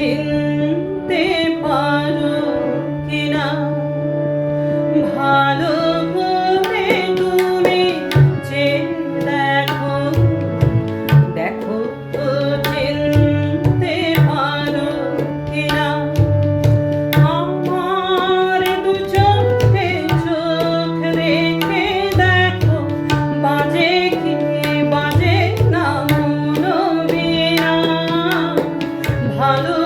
চিনতে পারো কিনা? ভালো দেখো। দেখো পারো কিনা? চোখে দেখো। বাজে বাজে ভালো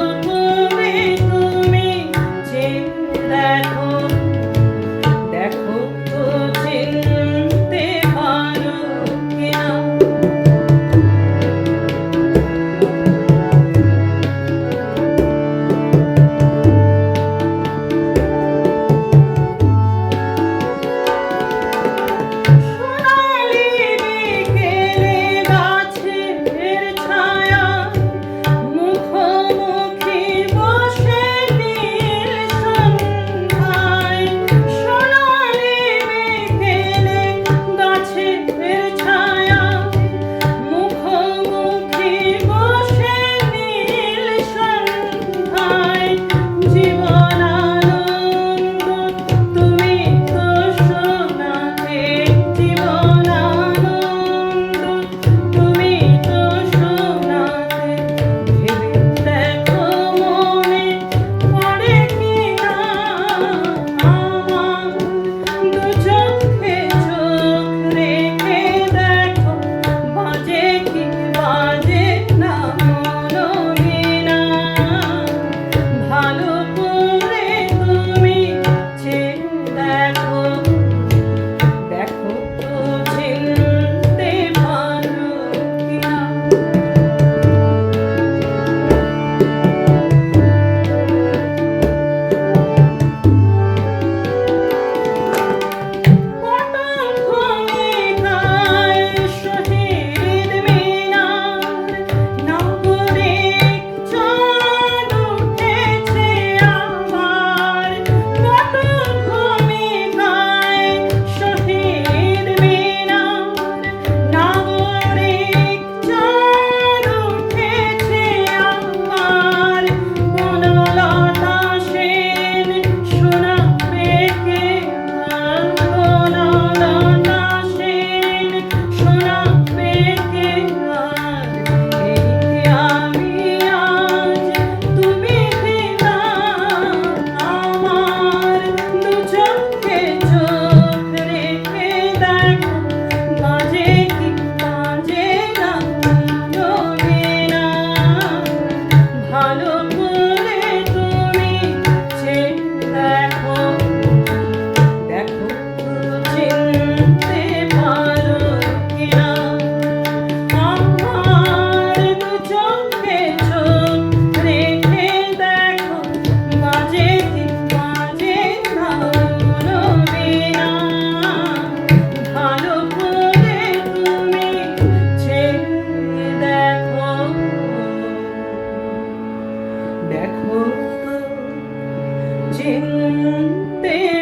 cantei.